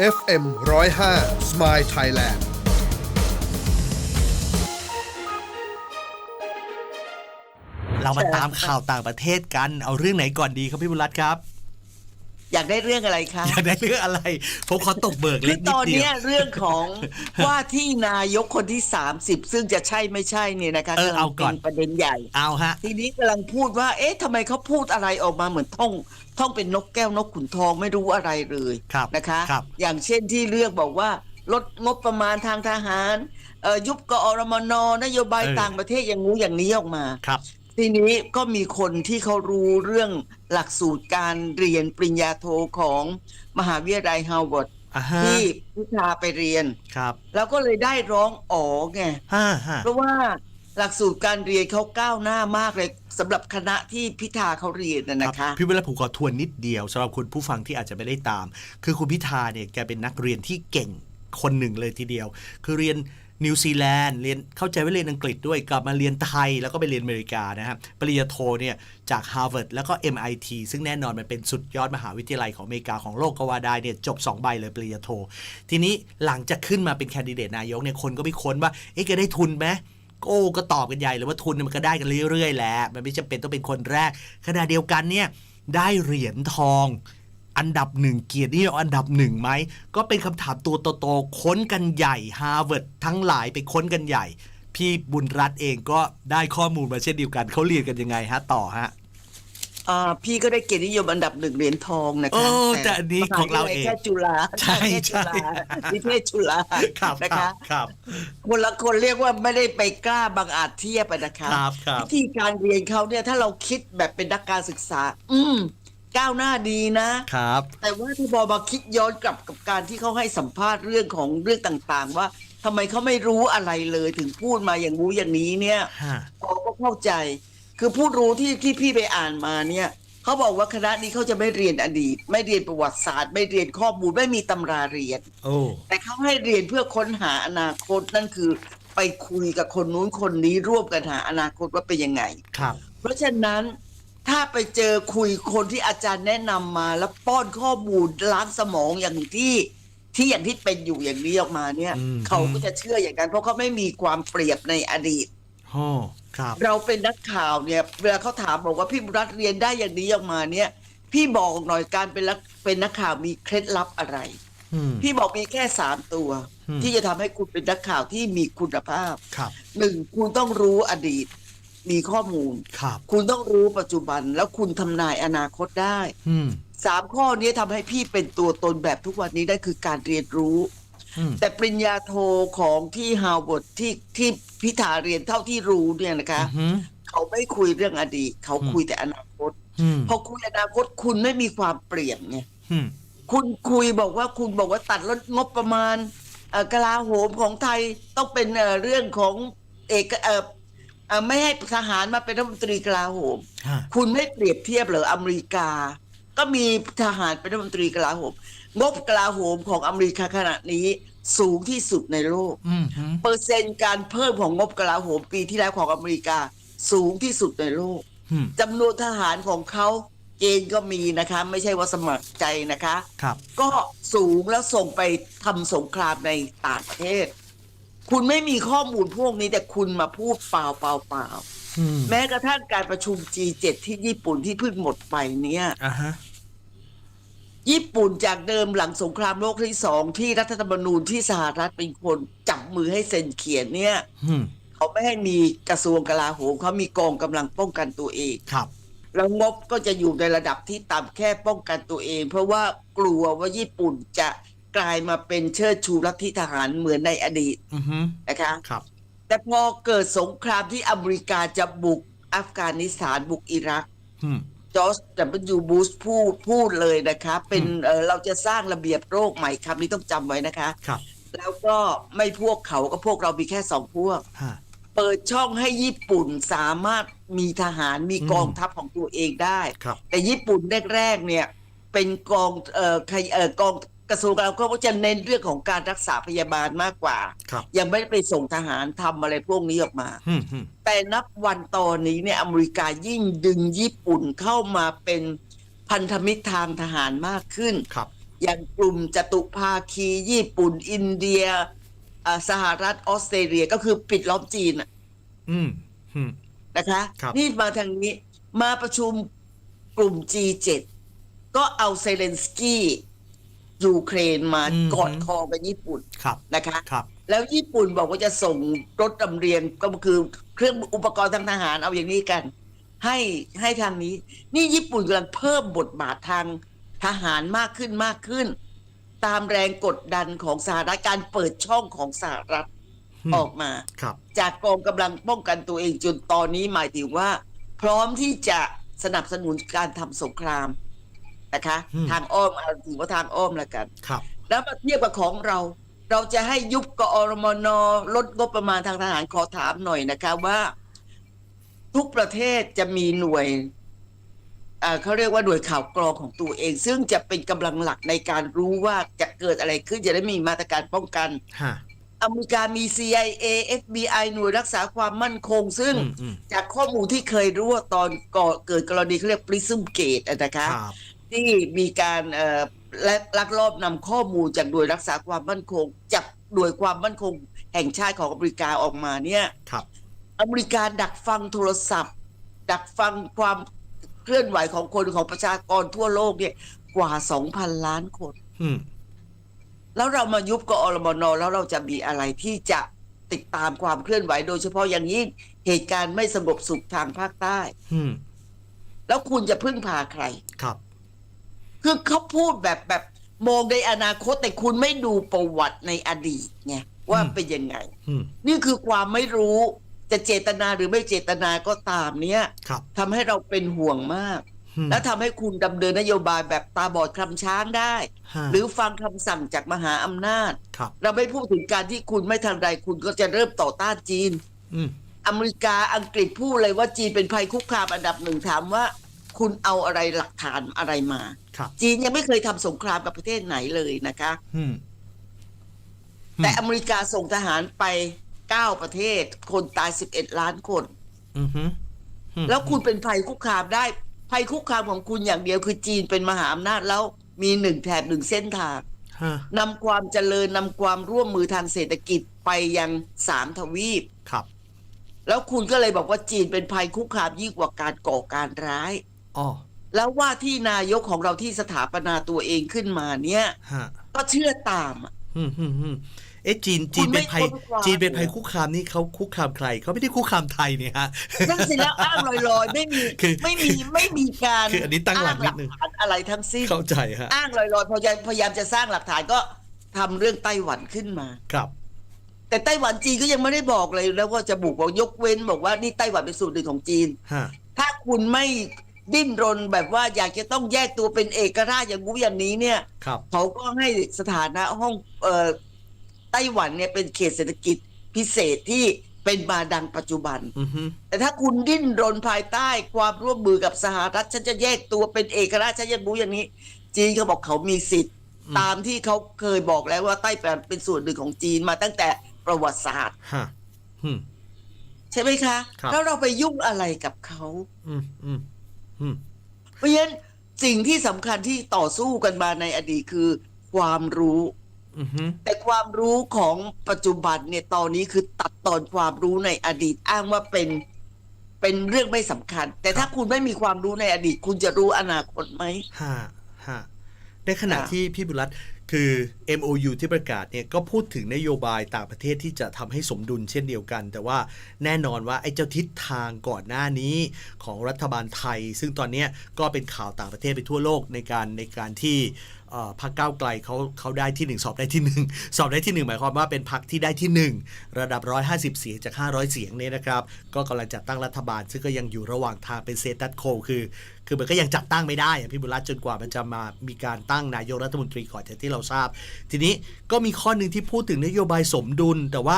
FM 105 Smile Thailand เรามาตามข่าวต่างประเทศกัน เอาเรื่องไหนก่อนดีครับพี่บุรัตน์ครับ อยากได้เรื่องอะไรคะอยากได้เรื่องอะไรผมขอตกเบิกคืเล็อกนิตดอนเดียเนี้ยวเรื่องของว่าที่นายกคนที่ 30 ซึ่งจะใช่ไม่ใช่เนี่ยนะคะเออเอาก่อนป็ประเด็นใหญ่เอาฮะทีนี้กำลังพูดว่า เอ๊ะทำไมเขาพูดอะไรออกมาเหมือนท่องท่องเป็นนกแก้วนกขุนทองไม่รู้อะไรเลยครับนะคะครับอย่างเช่นที่เลือกบอกว่าลดงบประมาณทางทหารเอ่อยุบกอรมนนโยบายต่างประเทศอย่างงู้อย่างนี้ออกมาครับ ทีนี้ก็มีคนที่เขารู้เรื่องหลักสูตรการเรียนปริญญาโทของมหาวิทยาลัยฮาร์วาร์ดอ่าฮะที่พิธาไปเรียน ครับแล้วก็เลยได้ร้องอ๋อไง ฮ่าฮ่าเพราะว่าหลักสูตรการเรียนเขาก้าวหน้ามากเลยสำหรับคณะที่พิธาเขาเรียนนะคนะรับคะพี่บุญรัตน์ผมขอทวนนิดเดียวสำหรับคุณผู้ฟังที่อาจจะไม่ได้ตาม คือคุณพิธาเนี่ยแกเป็นนักเรียนที่เก่งคนหนึ่งเลยทีเดียว คือเรียน นิวซีแลนด์เรียนเข้าใจว่าเรียนอังกฤษด้วยกลับมาเรียนไทยแล้วก็ไปเรียนอเมริกานะครับปริญญาโทเนี่ยจากฮาร์วาร์ดแล้วก็ MIT ซึ่งแน่นอนมันเป็นสุดยอดมหาวิทยาลัยของอเมริกาของโลกก็ว่าได้เนี่ยจบ 2 ใบเลยปริญญาโท ทีนี้หลังจากขึ้นมาเป็นแคนดิเดตนายกเนี่ยคนก็ไปค้นว่าเอ๊ะแกได้ทุนไหมโอ้ก็ตอบกันใหญ่เลยว่าทุนมันก็ได้กันเรื่อยๆแหละมันไม่จำเป็นต้องเป็นคนแรกขณะเดียวกันเนี่ยได้เหรียญทอง อันดับหนึ่งเกียรตินิยมอันดับหนึ่งไหม ก็เป็นคำถามตัวโตๆค้นกันใหญ่ฮาร์วาร์ดทั้งหลายไปค้นกันใหญ่ พี่บุญรัตน์เองก็ได้ข้อมูลมาเช่นเดียวกันเขาเรียนกันยังไงฮะต่อฮะอ่าพี่ก็ได้เกียรตินิยมอันดับหนึ่งเหรียญทองนะคะโอ้แต่อันนี้ของเราเองแค่จุฬาใช่แค่จุฬาใช่นิเทศจุฬาครับนะครัคะบครับคนละคนเรียกว่าไม่ได้ไปกล้าบังอาจเทียบอะนะคะครับครับวิธีการเรียนเขาเนี่ยถ้าเราคิดแบบเป็นนักการศึกษา อืม ก้าวหน้าดีนะครับ แต่ว่าที่บอมาคิดย้อนกลับกับการที่เขาให้สัมภาษณ์เรื่องของเรื่องต่างๆ ว่าทำไมเขาไม่รู้อะไรเลยถึงพูดมาอย่างงู้อย่างนี้เนี่ยฮะพอก็เข้าใจ คือผู้รู้ที่ที่พี่ไปอ่านมาเนี่ยเขาบอกว่าคณะนี้เขาจะไม่เรียนอดีต ไม่เรียนประวัติศาสตร์ ไม่เรียนข้อมูลไม่มีตำราเรียนโอ้แต่เขาให้เรียนเพื่อค้นหาอนาคตนั่นคือไปคุยกับคนนู้นคนนี้ร่วมกันหาอนาคตว่าเป็นยังไงครับ เพราะฉะนั้น ถ้าไปเจอคุยคนที่อาจารย์แนะนำมา แล้วป้อนข้อมูลล้างสมองอย่างที่ที่อย่างที่เป็นอยู่อย่างนี้ออกมาเนี่ย อืม เขาก็จะเชื่ออย่างนั้น เพราะเขาไม่มีความเปรียบในอดีตโอ้ครับ เราเป็นนักข่าวเนี่ยเวลาเขาถามบอกว่าพี่บุรัตน์เรียนได้อย่างนี้ออกมาเนี่ย พี่บอกหน่อยการเป็นนักเป็นนักข่าวมีเคล็ดลับอะไร อืม พี่บอกมีแค่สามตัว อืม ที่จะทำให้คุณเป็นนักข่าวที่มีคุณภาพครับ หนึ่งคุณต้องรู้อดีต มีข้อมูลครับ คุณต้องรู้ปัจจุบันแล้วคุณทำนายอนาคตได้อืมสามข้อนี้ทำให้พี่เป็นตัวตนแบบทุกวันนี้ได้คือการเรียนรู้ อืมแต่ปริญญาโทของที่ฮาร์วาร์ดที่ที่พิธาเรียนเท่าที่รู้เนี่ยนะคะ อืม เขาไม่คุยเรื่องอดีต เขาอืม คุยแต่อนาคต อืมพอคุยอนาคตคุณไม่มีความเปลี่ยนไงอืมคุณคุยบอกว่าคุณบอกว่าตัดลดงบประมาณเอ่อกลาโหมของไทยต้องเป็นเอ่อเรื่องของเอกเอ่อเอ่อ ไม่ให้ทหารมาเป็นรัฐมนตรีกลาโหม ฮะ คุณไม่เปรียบเทียบเหรออเมริกา ก็มีทหารเป็นรัฐมนตรีกลาโหม งบกลาโหมของอเมริกาขณะนี้สูงที่สุดในโลก อืมฮึเปอร์เซ็นต์การเพิ่มของงบกลาโหมปีที่แล้วของอเมริกาสูงที่สุดในโลก อืมจำนวนทหารของเขาเกณฑ์ก็มีนะคะ ไม่ใช่ว่าสมัครใจนะคะ ครับ ก็สูงแล้วส่งไปทำสงครามในต่างประเทศ คุณไม่มีข้อมูลพวกนี้แต่คุณมาพูดเปล่าเปล่าเปล่าอืมแม้กระทั่งการประชุม G7 ที่ญี่ปุ่นที่เพิ่งหมดไปเนี่ยอ่าฮะญี่ปุ่นจากเดิมหลังสงครามโลกที่สองที่รัฐธรรมนูญที่สหรัฐเป็นคนจับมือให้เซ็นเขียนเนี่ยอืมเขาไม่ให้มีกระทรวงกลาโหมเขามีกองกำลังป้องกันตัวเองครับแล้วงบก็จะอยู่ในระดับที่ต่ำแค่ป้องกันตัวเอง เพราะว่ากลัวว่าญี่ปุ่นจะ กลายมาเป็นเชิดชูลัทธิทหารเหมือนในอดีตอือฮึนะคะครับ แต่พอเกิดสงครามที่อเมริกาจะบุกอัฟกานิสถานบุกอิรัก อืม จอร์จดับเบิลยูบูชพูดพูดเลยนะคะ เป็นเอ่อเราจะสร้างระเบียบโรคใหม่คำนี้ต้องจำไว้นะคะ ครับ แล้วก็ไม่พวกเขาก็พวกเรามีแค่สองพวก ฮะ เปิดช่องให้ญี่ปุ่นสามารถมีทหารมีอืม กองทัพของตัวเองได้ ครับ แต่ญี่ปุ่นแรกๆเนี่ยเป็นกองเอ่อใครเอ่อกอง กระทรวงการก็จะเน้นเรื่องของการรักษาพยาบาลมากกว่า ครับ ยังไม่ได้ไปส่งทหารทำอะไรพวกนี้ออกมา อืมอืมแต่นับวันตอนนี้เนี่ยอเมริกายิ่งดึงญี่ปุ่นเข้ามาเป็นพันธมิตรทางทหารมากขึ้น ครับ อย่างกลุ่มจตุภาคีญี่ปุ่น อินเดียอ่าสหรัฐออสเตรเลียก็คือปิดล้อมจีนน่ะอืมอืม นะคะ ครับ นี่มาทางนี้มาประชุมกลุ่ม G7 ก็เอาเซเลนสกี้ ยูเครนมากอดคอกับญี่ปุ่นครับ นะคะ ครับ แล้วญี่ปุ่นบอกว่าจะส่งรถดำเรียนก็คือเครื่องอุปกรณ์ทางทหารเอาอย่างนี้กัน ให้ให้ทางนี้ นี่ญี่ปุ่นกำลังเพิ่มบทบาททางทหารมากขึ้นมากขึ้น ตามแรงกดดันของสหรัฐการเปิดช่องของสหรัฐอืมออกมา ครับ จากกองกำลังป้องกันตัวเองจนตอนนี้หมายถึงว่า พร้อมที่จะสนับสนุนการทำสงคราม นะคะอืมทางอ้อมเอาถือว่าทางอ้อมแล้วกันครับ แล้วมาเทียบกับของเรา เราจะให้ยุบกอรมนลดงบประมาณทางทหารขอถามหน่อยนะคะว่า ทุกประเทศจะมีหน่วยอ่าเขาเรียกว่าหน่วยข่าวกรองของตัวเอง ซึ่งจะเป็นกำลังหลักในการรู้ว่าจะเกิดอะไรขึ้นจะได้มีมาตรการป้องกันฮะอเมริกามี CIA FBI หน่วยรักษาความมั่นคง ซึ่งอืมอืมจากข้อมูลที่เคยรู้ว่าตอนก่อเกิดกรณีเขาเรียก Prism Gate อะนะคะครับ ที่มีการเอ่อและลักลอบนำข้อมูลจากหน่วยรักษาความมั่นคง จากหน่วยความมั่นคง แห่งชาติของอเมริกาออกมาเนี่ยครับ อเมริกาดักฟังโทรศัพท์ ดักฟังความเคลื่อนไหวของคนของประชากรทั่วโลกเนี่ยกว่า2,000ล้านคนอืมแล้วเรามายุบกอรมนแล้วเราจะมีอะไรที่จะติดตามความเคลื่อนไหวโดยเฉพาะอย่างยิ่งเหตุการณ์ไม่สงบสุขทางภาคใต้อืมแล้วคุณจะพึ่งพาใครครับ คือเขาพูดแบบแบบมองในอนาคตแต่คุณไม่ดูประวัติในอดีตไงว่าอืมเป็นยังไงอืมนี่คือความไม่รู้จะเจตนาหรือไม่เจตนาก็ตามเนี้ยครับทำให้เราเป็นห่วงมากอืมและทำให้คุณดำเนินนโยบายแบบตาบอดคลำช้างได้ฮะหรือฟังคำสั่งจากมหาอำนาจครับเราไม่พูดถึงการที่คุณไม่ทันใดคุณก็จะเริ่มต่อต้านจีนอืมอเมริกาอังกฤษพูดเลยว่าจีนเป็นภัยคุกคามอันดับหนึ่งถามว่า คุณเอาอะไรหลักฐานอะไรมา ครับจีนยังไม่เคยทำสงครามกับประเทศไหนเลยนะคะ อืมแต่อเมริกาส่งทหารไป 9 ประเทศ คนตาย 11 ล้านคน อืมฮึอืมแล้วคุณเป็นภัยคุกคามได้ ภัยคุกคามของคุณอย่างเดียวคือจีนเป็นมหาอำนาจแล้วมีหนึ่งแถบหนึ่งเส้นทางฮะนำความเจริญนำความร่วมมือทางเศรษฐกิจไปยังสามทวีป ครับ แล้วคุณก็เลยบอกว่าจีนเป็นภัยคุกคามยิ่งกว่าการก่อการร้าย อ๋อแล้วว่าที่นายกของเราที่สถาปนาตัวเองขึ้นมาเนี่ย ฮะก็เชื่อตามอะ อืมอืมอืมเอ๊ะจีนจีนคุณไม่เป็นภัยค้นคว้า จีนเป็นภัยคุกคามนี่เขาคุกคามใครเขาไม่ได้คุกคามไทยเนี่ยฮะ นั่นสิแล้วอ้างลอยๆ ไม่มีคือไม่มีไม่มีการคืออันนี้ตั้งหลักนิดนึง อ้าหลักฐานอะไรทั้งสิ้น เข้าใจฮะอ้างลอยๆพยายามพยายามจะสร้างหลักฐานก็ทำเรื่องไต้หวันขึ้นมา ครับ แต่ไต้หวันจีนก็ยังไม่ได้บอกเลยแล้วว่าจะบุกบอกยกเว้นบอกว่านี่ไต้หวันเป็นส่วนหนึ่งของจีน ฮะ ถ้าคุณไม่ ดิ้นรนแบบว่าอยากจะต้องแยกตัวเป็นเอกราชอย่างงู้อย่างนี้เนี่ย ครับ เขาก็ให้สถานะห้องเอ่อไต้หวันเนี่ยเป็นเขตเศรษฐกิจพิเศษที่เป็นมาดังปัจจุบัน อืมฮึแต่ถ้าคุณดิ้นรนภายใต้ความร่วมมือกับสหรัฐฉันจะแยกตัวเป็นเอกราชฉันจะบูอย่างนี้ จีนเขาบอกเขามีสิทธิ์ ตามที่เขาเคยบอกแล้วว่าไต้หวันเป็นส่วนหนึ่งของจีนมาตั้งแต่ประวัติศาสตร์ ฮะอืม ใช่ไหมคะ ครับ แล้วเราไปยุ่งอะไรกับเขา อืมอืมอืม เพราะฉะนั้นสิ่งที่สำคัญที่ต่อสู้กันมาในอดีตคือ ความรู้อืมฮึแต่ความรู้ของปัจจุบันเนี่ยตอนนี้คือตัดตอนความรู้ในอดีตอ้างว่าเป็นเป็นเรื่องไม่สำคัญ แต่ถ้าคุณไม่มีความรู้ในอดีต คุณจะรู้อนาคตไหมฮะฮะในขณะค่ะที่พี่บุรัตน์ คือ MOU ที่ประกาศเนี่ยก็พูดถึงนโยบายต่างประเทศที่จะทำให้สมดุลเช่นเดียวกัน แต่ว่าแน่นอนว่าไอ้เจ้าทิศทางก่อนหน้านี้ของรัฐบาลไทย ซึ่งตอนนี้ก็เป็นข่าวต่างประเทศไปทั่วโลกในการในการที่พรรคก้าวไกลเขาเขาได้ที่หนึ่งสอบได้ที่หนึ่งสอบได้ที่หนึ่งหมายความว่าเป็นพรรคที่ได้ที่หนึ่งระดับ 150 เสียงจาก 500 เสียงเนี่ยนะครับ ก็กำลังจัดตั้งรัฐบาล ซึ่งก็ยังอยู่ระหว่างทางเป็นเซตัสโคคือ คือมันก็ยังจัดตั้งไม่ได้พี่บุรัตจนกว่ามันจะมามีการตั้งนายกรัฐมนตรีก่อนจากที่เราทราบ ทีนี้ก็มีข้อหนึ่งที่พูดถึงนโยบายสมดุล แต่ว่า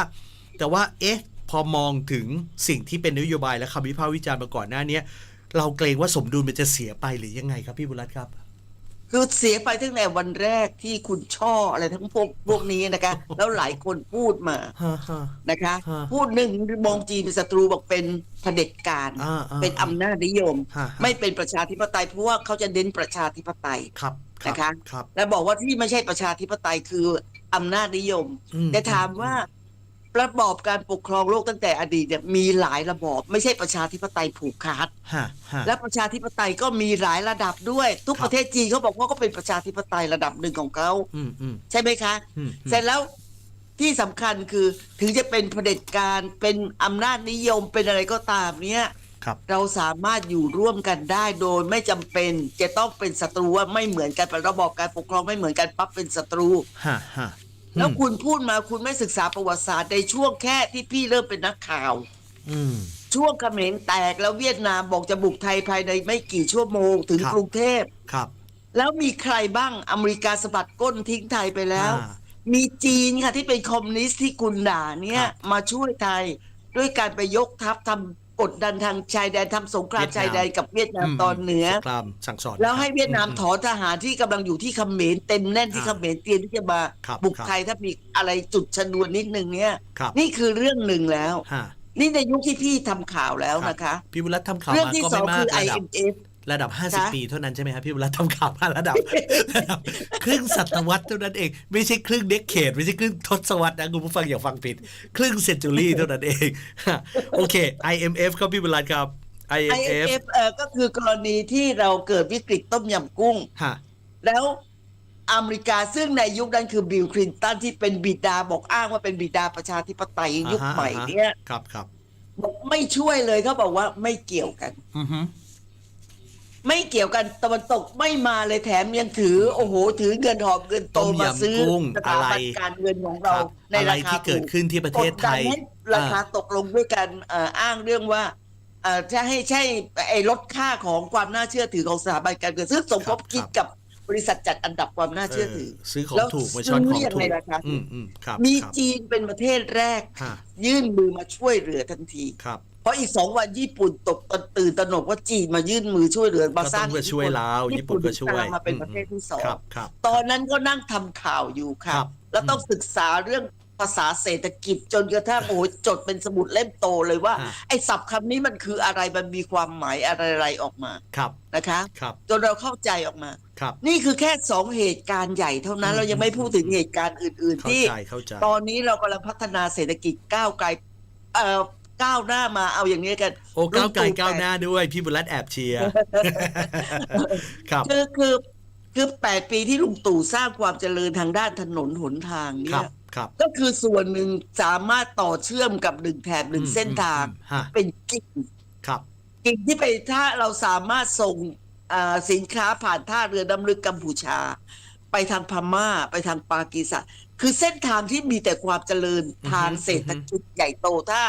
แต่ว่าเอ๊ะพอมองถึงสิ่งที่เป็นนโยบายและคำวิพากษ์วิจารณ์มาก่อนหน้าเนี้ยเราเกรงว่าสมดุลมันจะเสียไปหรือยังไงครับพี่บุรัตน์ครับคือเสียไปตั้งแต่วันแรกที่คุณช่ออะไรทั้งพวกพวกนี้นะคะ แล้วหลายคนพูดมาฮะฮะนะคะฮะพูดหนึ่งมองจีนเป็นศัตรูบอกเป็นเผด็จการอ่าอ่าเป็นอำนาจนิยมฮะฮะไม่เป็นประชาธิปไตยเพราะว่าเขาจะเน้นประชาธิปไตยครับครับ นะคะครับและบอกว่าที่ไม่ใช่ประชาธิปไตยคืออำนาจนิยมอืมแต่ถามว่าระบอบการปกครองโลกตั้งแต่อดีตเนี่ยมีหลายระบอบ ไม่ใช่ประชาธิปไตยผูกขาดฮะฮะและประชาธิปไตยก็มีหลายระดับด้วย ทุกครับประเทศจีนเขาบอกว่าก็เป็นประชาธิปไตยระดับหนึ่งของเขาอืมอืมใช่ไหมคะอืมเสร็จแล้วที่สำคัญคือถึงจะเป็นเผด็จการเป็นอำนาจนิยมเป็นอะไรก็ตามเนี่ย ครับ เราสามารถอยู่ร่วมกันได้โดยไม่จำเป็นจะต้องเป็นศัตรูว่าไม่เหมือนกันระบอบการปกครองไม่เหมือนกันปั๊บเป็นศัตรูฮะฮะแล้วคุณพูดมาคุณไม่ศึกษาประวัติศาสตร์ในช่วงแค่ที่พี่เริ่มเป็นนักข่าว อืมช่วงเขมรแตกแล้วเวียดนามบอกจะบุกไทยภายในไม่กี่ชั่วโมงถึงครับกรุงเทพครับ แล้วมีใครบ้างอเมริกาสะบัดก้นทิ้งไทยไปแล้วอ่ามีจีนค่ะที่เป็นคอมมิวนิสต์ที่กุนด่าเนี่ยครับมาช่วยไทย ด้วยการไปยกทัพทำ กดดันทางชายแดนทำสงครามเวียดนามชายแดนกับเวียดนามมตอนเหนือสงครามสั่งสอนแล้วให้เวียดนามอืถอนทหารที่กำลังอยู่ที่เขมรเต็มแน่นที่เขอ่ามรเตรียมที่จะมาครับบุกครับไทยถ้ามีอะไรจุดชนวนนิดนึงเนี่ยครับนี่คือเรื่องหนึ่งแล้วฮะนี่ในยุคที่พี่ทำข่าวแล้วครับนะคะ พี่บุรัตน์ทำข่าวเรื่องมาที่ก็สอไม่งมาคืกอระดับ IMF ระดับคะ50 ปีเท่านั้นใช่ไหมครับพี่บุรัตน์ทำข่าวมาระดับระดับ ครึ่งศตวรรษเท่านั้นเอง ไม่ใช่ครึ่งเด็กเขตไม่ใช่ครึ่งทศวรรษนะคุณผู้ฟังอย่าฟังผิด ครึ่งเซนจูรี่เท่านั้นเองโอเค IMF ครับพี่บุรัตน์ครับ IMF IMF เอ่อก็คือกรณีที่เราเกิดวิกฤตต้มยำกุ้งฮะแล้วอเมริกาซึ่งในยุคนั้นคือบิลคลินตันที่เป็นบิดาบอกอ้างว่าเป็นบิดาประชาธิปไตยยุคอ่าฮะใหม่อ่าฮะเนี่ยครับครับบอกไม่ช่วยเลยเขาบอกว่าไม่เกี่ยวกันอือฮึ ไม่เกี่ยวกันตะวันตกไม่มาเลยแถมยังถือ โอ้โห ถือเงินหอบเงินโตต้มมาซื้อยำกุ้งสอะถาไรบันการเงินของคเรารับในอะไรราคาที่เกิดขึ้นที่ประเทศไทย กดดันให้ราคาตกลงด้วยกันเอ่ออ้างเรื่องว่าเอ่อจะให้ใช่ไอ้ลดค่าของความน่าเชื่อถือของสถาบันการเงินซึ่งสมคบคิดกับ บริษัทจัดอันดับความน่าเชื่อถือเออซื้อของแล้วถูกมาช้อนของซื้อยังถูไงกราคาถูกอืมอืมครับมีครับจีนเป็นประเทศแรกฮะยื่นมือมาช่วยเหลือทันทีครับเพราะอีกสองวันญี่ปุ่นตกตตื่นตระหนกว่าจีนมายื่นมือช่วยเหลือมาก็สต้ร้าองงมาช่วยเราญี่ปุ่นก็ช่วยตามมาเป็นประเทศที่สองครับครับตอนนั้นก็นั่งทำข่าวอยู่ค่ะครับแล้วต้องศึกษาเรื่อง ภาษาเศรษฐกิจจนกระทั่งโอ้โหจดเป็นสมุดเล่มโตเลยว่าฮะไอ้ศัพท์คำนี้มันคืออะไรมันมีความหมายอะไรๆออกมาครับนะคะครับจนเราเข้าใจออกมาครับนี่คือแค่สองเหตุการณ์ใหญ่เท่านั้นอืมเรายังไม่พูดถึงเหตุการณ์อื่นๆเข้าที่ใจเข้าใจตอนนี้เรากำลังพัฒนาเศรษฐกิจก้าวไกลเอ่อก้าวหน้ามาเอาอย่างนี้กัน โอ้ก้าวไกลลุงตู่ก้าวหน้าด้วยพี่บุญรัตน์แอบเชียร์ครับคือคือคือแปดปีที่ลุงตู่สร้างความเจริญทางด้านถนนหนทางคเนี่รับย ครับ ก็คือส่วนหนึ่งสามารถต่อเชื่อมกับหนึ่งแถบหนึ่งอืมเส้นทางอืมฮะเป็นกิ่งครับ กิ่งที่ไปถ้าเราสามารถส่งอ่าสินค้าผ่านท่าเรือดำลึกกัมพูชา ไปทางพม่า ไปทางปากีสถานคือเส้นทางที่มีแต่ความเจริญอือฮึทางเศรษฐกิจใหญ่โตถ้า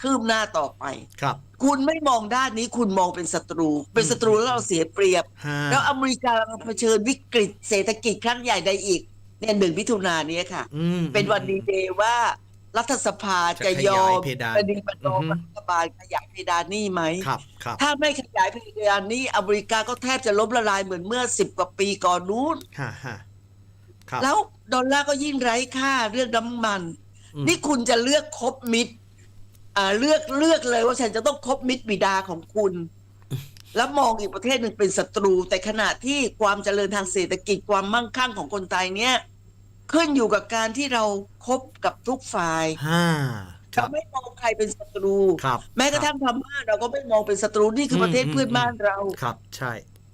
คืบหน้าต่อไป ครับ คุณไม่มองด้านนี้คุณมองเป็นศัตรู เป็นศัตรูแล้วเราเสียเปรียบ ฮะแล้วอเมริกากำลังเผชิญวิกฤตเศรษฐกิจครั้งใหญ่ใดอีก เนี่ยหนึ่งมิถุนายนนี้ค่ะ อืม เป็นวันดีเดย์ว่ารัฐสภาจะจะยอมขยายเพดานประดิประนอมอือฮึ รัฐบาลขยายเพดานหนี้ไหม ครับครับถ้าไม่ขยายเพดานหนี้อเมริกาก็แทบจะล้มละลายเหมือนเมื่อสิบกว่าปีก่อนนู้น ฮะฮะครับแล้วดอลลาร์ก็ยิ่งไร้ค่าเรื่องน้ำมัน อืมนี่คุณจะเลือกคบมิตรอ่าเลือกเลือกเลยว่าฉันจะต้องคบมิตรบิดาของคุณ แล้วมองอีกประเทศหนึ่งเป็นศัตรู แต่ขณะที่ความเจริญทางเศรษฐกิจความมั่งคั่งของคนไทยเนี่ย ขึ้นอยู่กับการที่เราคบกับทุกฝ่ายห้าคเรารับไม่มองใครเป็นศัตรู ครับแม้กระทั่งพม่าเราก็ไม่มองเป็นศัตรูนี่คือประเทศอืมเพื่อนบ้านเรา ครับ ใช่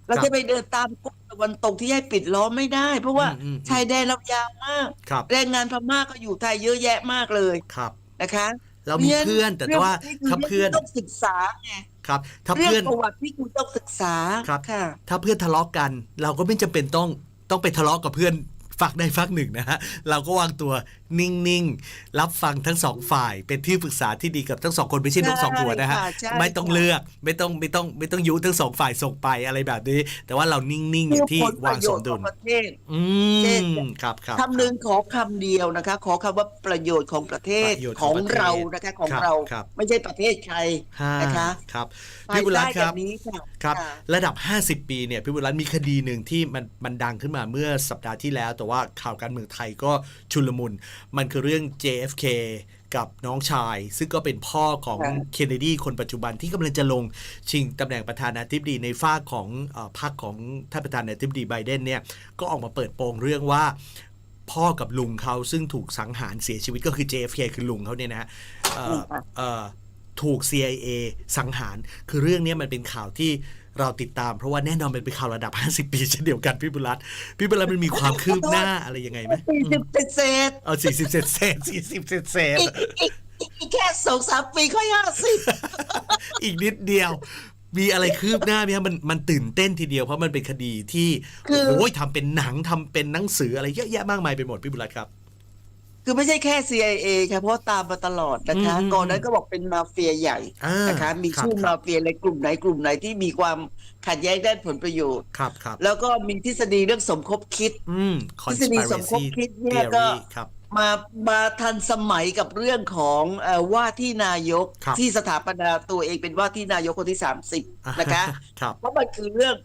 เราครับจะไปเดินตามกฎตะวันตกที่ให้ปิดล้อมไม่ได้ เพราะว่าอืมอืม ชายแดนเรายาวมาก ครับ แรงงานพม่าก็อยู่ไทยเยอะแยะมากเลยครับ นะคะเรามีเพื่อนแต่ว่ารื่ถ้าองเพื่อนที่ต้องศึกษาไงครับ ถ้าเรื่อเพื่อนงประวัติที่คุณต้องศึกษาครับ ค่ะ ถ้าเพื่อนทะเลาะกัน เราก็ไม่จำเป็นต้องต้องไปทะเลาะกับเพื่อน ฝักใดฝักหนึ่งนะฮะเราก็วางตัวนิ่งๆ รับฟังทั้งสองฝ่าย เป็นที่ปรึกษาที่ดีกับทั้งสองคนไม่ใช่นกสองหัวนะฮะใช่ค่ะไม่ต้องใช่เลือกไม่ต้องไม่ต้องไม่ต้องยุทั้งสองฝ่ายส่งไปอะไรแบบนี้ แต่ว่าเรานิ่งๆอยู่ที่ผลปวางระโยสชมน์ขดุองลประเทศอืเช่นมครับครับคำหนึ่งขอคำเดียวนะคะ ขอคำว่าประโยชน์ของประเทศประโยชน์ขขอองงประเทศเรานะคะของครับเราครับไม่ใช่ประเทศใครห้านะคะครับภาพี่ยบุญรัใต้ตน์คแบรับบนี้ค่ะครับค่ะระดับ 50 ปีเนี่ยพี่บุญรัตน์มีคดีหนึ่งที่มันมันดังขึ้นมาเมื่อสัปดาห์ที่แล้วแต่ว่าข่าวการเมืองไทยก็ชุลมุน มันคือเรื่อง JFK กับน้องชาย ซึ่งก็เป็นพ่อของค่ะเคนเนดีคนปัจจุบันที่กำลังจะลงชิงตำแหน่งประธานาธิบดีในฝ้ากของเออพรรคของท่านประธานาธิบดีไบเดนเนี่ยก็ออกมาเปิดโปงเรื่องว่าพ่อกับลุงเขาซึ่งถูกสังหารเสียชีวิตก็คือ JFK คือลุงเขาเนี่ยนะฮะเอ่อเอ่อถูก CIA สังหาร คือเรื่องเนี้ยมันเป็นข่าวที่ เราติดตามเพราะว่าแน่นอนมันเป็นข่าวระดับ 50 ปีเช่นเดียวกันพี่บุรัตน์พี่บุรัตน์มันมีความคืบหน้าอะไรยังไงไหมสี่สิบเศษเศษเอาสี่สิบเศษเศษสี่สิบเศษเศษอีกอีกอีกอีกแค่สองสามปีค่อยห้าสิบอีกนิดเดียว มีอะไรคืบหน้าไหมครับมันมันตื่นเต้นทีเดียวเพราะมันเป็นคดีที่คือโอ้ยทำเป็นหนังทำเป็นหนังสืออะไรเยอะแยะมากมายไปหมดพี่บุรัตน์ครับ คือไม่ใช่แค่ CIA ค่ะเพราะว่าตามมาตลอดนะคะอืมก่อนนั้นก็บอกเป็นมาเฟียใหญ่อ่านะคะ มีครับชื่อครัมาบ เฟียในกลุ่มไหนกลุ่มไหนที่มีความขัดแย้งด้านผลประโยชน์ ครับครับแล้วก็มีทฤษฎีเรื่องสมคบคิด อืม ทฤษฎีสมคบ conspiracy คิดเนี่ยก็ theory ครับ มามาทันสมัยกับเรื่องของเออว่าที่นายกครับ ที่สถาปนาตัวเองเป็นว่าที่นายกคนที่ 30 นะคะ ครับ เพราะมันคือเรื่อง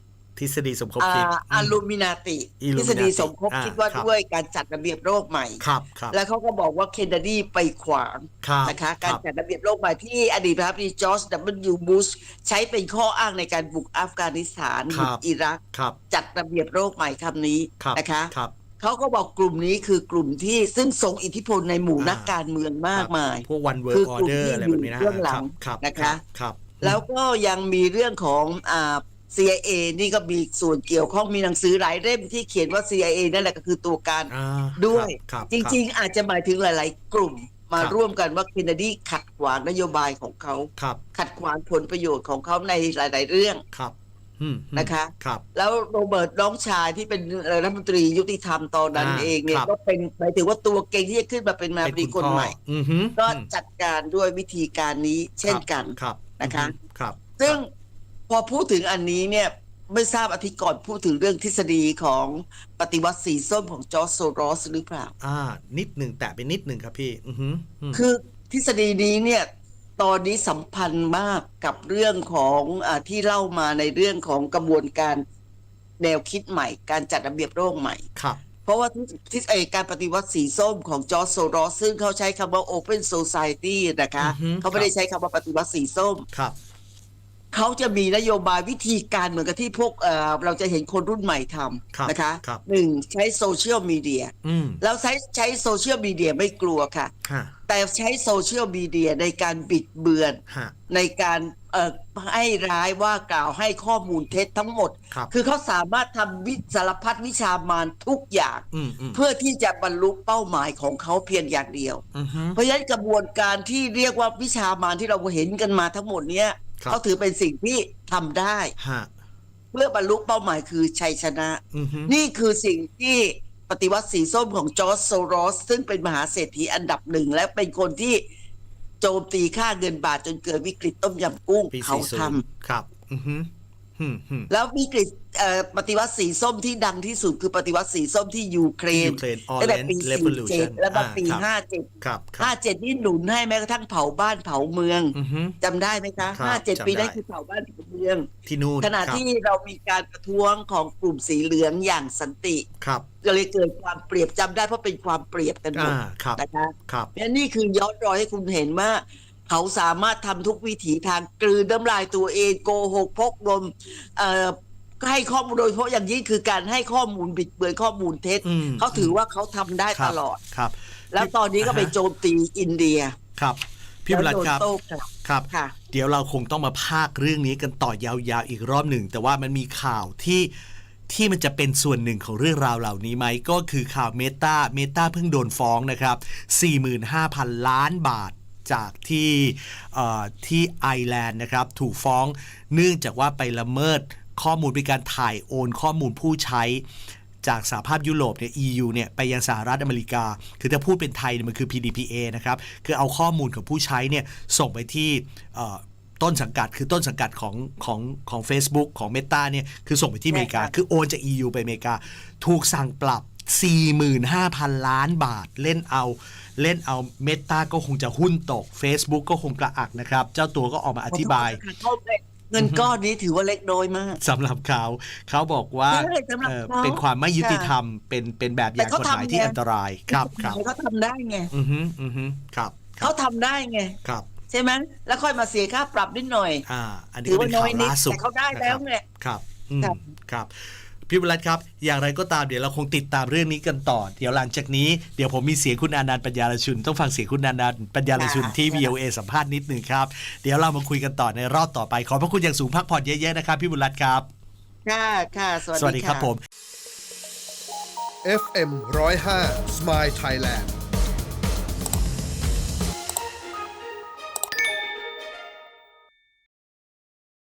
ทฤษฎีสมคบอาคิดอาลูมินาติ Illuminati ทฤษฎีสมคบอ่าคิดว่าครับด้วยการจัดระเบียบโลกใหม่ครับครับแล้วเขาก็บอกว่าเคนเนดีไปขวางครับนะคะคการรับจัดระเบียบโลกใหม่ที่อดีตประธานาธิบดีจอร์จดับเบิลยูบุชใช้เป็นข้ออ้างในการบุกอัฟกานิสถานครับุบกอิรักครับจัดระเบียบโลกใหม่คำนี้ครับนะคะครับเขาก็บอกกลุ่มนี้คือกลุ่มที่ซึ่งทรงอิทธิพลในหมู่อ่านันักการเมืองมากมายพวก one คื world อกลุ่ม order ที่อะไรแบบนี้นะอยู่เบื้องหลังครับนะคะครับแล้วก็ยังมีเรื่องของอ่า CIA นี่ก็มีส่วนเกี่ยวข้องมีหนังสือหลายเล่มที่เขียนว่า CIA นั่นแหละก็คือตัวการอ่าด้วย ครับจริง ๆ อาจจะหมายถึงหลาย ๆ กลุ่มมาครับร่วมกันว่าเคนเนดีขัดขวางนโยบายของเขา ๆครับขัดขวางผลประโยชน์ของเขาในหลาย ๆ เรื่อง ครับอืมอืมนะคะ ครับ แล้วโรเบิร์ตน้องชายที่เป็นเอ่อรัฐมนตรียุติธรรมตอนนั้นอ่าเองเนี่ยครับ ก็เป็นหมายถึงว่าตัวเก่งที่จะขึ้นมาเป็นมาเป็นดีคุคนณพ่อใหม่ อือหือก็อืมจัดการด้วยวิธีการนี้เช่นกัน ครับนะคะ อือหือครับ ซึ่ง พอพูดถึงอันนี้เนี่ยไม่ทราบอาทิตย์ก่อนพูดถึงเรื่องทฤษฎีของปฏิวัติสีส้มของจอร์จโซรอสหรือเปล่า อ่า นิดหนึ่งแตะไปนิดหนึ่งครับพี่อือหืออืมคือทฤษฎีนี้เนี่ยตอนนี้สัมพันธ์มากกับเรื่องของอาที่เล่ามาในเรื่องของกระบวนการแนวคิดใหม่ การจัดระเบียบโลกใหม่ครับ เพราะว่าที่ที่ไอการปฏิวัติสีส้มของจอร์จโซรอสซึ่งเขาใช้คำว่า Open Society นะคะอือฮึเขาไม่ได้ใช้คำว่าปฏิวัติสีส้มครับ เขาจะมีนโยบายวิธีการเหมือนกับที่พวกเอ่อเราจะเห็นคนรุ่นใหม่ทครับำนะคะครับหนึ่งใช้โซเชียลมีเดียอืมแล้วใช้ใช้โซเชียลมีเดียไม่กลัวค่ะฮะแต่ใช้โซเชียลมีเดียในการบิดเบือนฮะในการเอ่อให้ร้ายว่ากล่าวให้ข้อมูลเท็จทั้งหมดครับคือเขาสามารถทำวิสารพัดวิชามารทุกอย่างอืมอืมเพื่อที่จะบรรลุเป้าหมายของเขาเพียงอย่างเดียวอือหือเพราะฉะนั้นกระบวนการที่เรียกว่าวิชามารที่เราเห็นกันมาทั้งหมดเนี้ยครับ เขาถือเป็นสิ่งที่ทำได้ฮะเพื่อบรรลุเป้าหมายคือชัยชนะอือหือนี่คือสิ่งที่ปฏิวัติสีส้มของจอร์จโซรอส ซึ่งเป็นมหาเศรษฐีอันดับหนึ่ง และเป็นคนที่โจมตีค่าเงินบาทจนเกิดวิกฤตต้มยำกุ้งปีเขาสี่ศูทนย์ครับอือหืออืมอืมำแล้ววิกฤตเอ่อ ปฏิวัติสีส้มที่ดังที่สุดคือปฏิวัติสีส้มที่ยูเครนยูเครนตั้งแต่ Orange ปี Revolution 47แล้วก็ปีอ่าครับ57ครับครัห้าบเจ็ดนี่หนุนให้แม้กระทั่งเผาบ้านเผาเมืองอือหือจำได้ไหมคะครับห้าเจ็ดจำปีนั้นได้คือเผาบ้านเผาเมือง ที่นู่นขณะครับที่เรามีการประท้วงของกลุ่มสีเหลืองอย่างสันติครับก็เลยเกิดความเปรียบจำได้เพราะเป็นความเปรียบกันหมดอ่าครับนะคะครับและนี่คือย้อนรอยให้คุณเห็นว่าเขาสามารถทำทุกวิถีทางกลืนน้ำลายตัวเองโกหกพกลมเอ่อ ให้ข้อมูลโดยเฉพาะอย่างยิ่งคือการให้ข้อมูลบิดเบือนข้อมูลเท็จอืมเขาถือว่าเขาทำได้ครัตบ ลอด ครับแล้วตอนนี้ก็ไปอ่าฮะโจมตีอินเดียครับ พี่บุรัตแล้วโดนครับโต้กลับครับ ค่ะ เดี๋ยวเราคงต้องมาพากเรื่องนี้กันต่อยาวๆอีกรอบหนึ่ง แต่ว่ามันมีข่าวที่ที่มันจะเป็นส่วนหนึ่งของเรื่องราวเหล่านี้ไหม ก็คือข่าวเมตาเมตาเพิ่งโดนฟ้องนะครับ 45,000 ล้านบาทจากที่เอ่อที่ไอร์แลนด์นะครับ ถูกฟ้องเนื่องจากว่าไปละเมิด ข้อมูลเป็นการถ่ายโอนข้อมูลผู้ใช้จากสหภาพยุโรปเนี่ย EU เนี่ยไปยังสหรัฐอเมริกา คือถ้าพูดเป็นไทยเนี่ยมันคือ PDPA นะครับ คือเอาข้อมูลของผู้ใช้เนี่ยส่งไปที่เอ่อต้นสังกัดคือต้นสังกัดของของของ Facebook ของ Meta เนี่ยคือส่งไปที่อเมริกาใช่ค่ะคือโอนจาก EU ไปอเมริกา ถูกสั่งปรับ 45,000 ล้านบาท เล่นเอาเล่นเอา Meta ก็คงจะหุ้นตก Facebook ก็คงกระอักนะครับ เจ้าตัวก็ออกมาอธิบาย เขาเงินก้อนนี้ถือว่าเล็กน้อยมากสำหรับเขาเขาบอกว่าใช่สำหรับเอ่อเขาเป็นความไม่ยุติธรรมเป็นเป็นแบบอย่างแต่เขากฎหมายทำที่ไงอันตรายครับครับเขาทำได้ไงอือฮึอือฮึครับเขาทำได้ไงครับใช่ไหมแล้วค่อยมาเสียค่าปรับนิดหน่อย อ่า อันนี้ถือก็ว่าเป็นข่าวน้อยนิดล่าสุดแต่เขาได้แล้วไงนะครับครับอืมครับครับ พี่บุรัตครับ อย่างไรก็ตามเดี๋ยวเราคงติดตามเรื่องนี้กันต่อ เดี๋ยวหลังจากนี้เดี๋ยวผมมีเสียงคุณอานันต์ปัญญาลชุน ต้องฟังเสียงคุณอานันต์ปัญญาลชุนที่ VOA สัมภาษณ์นิดหนึ่งครับ เดี๋ยวเรามาคุยกันต่อในรอบต่อไป ขอบพระคุณอย่างสูงพักผ่อนเยอะๆนะครับพี่บุรัตครับ ค่ะค่ะสวัสสวัสดีดีครับค่ะผม FM 105 Smile Thailand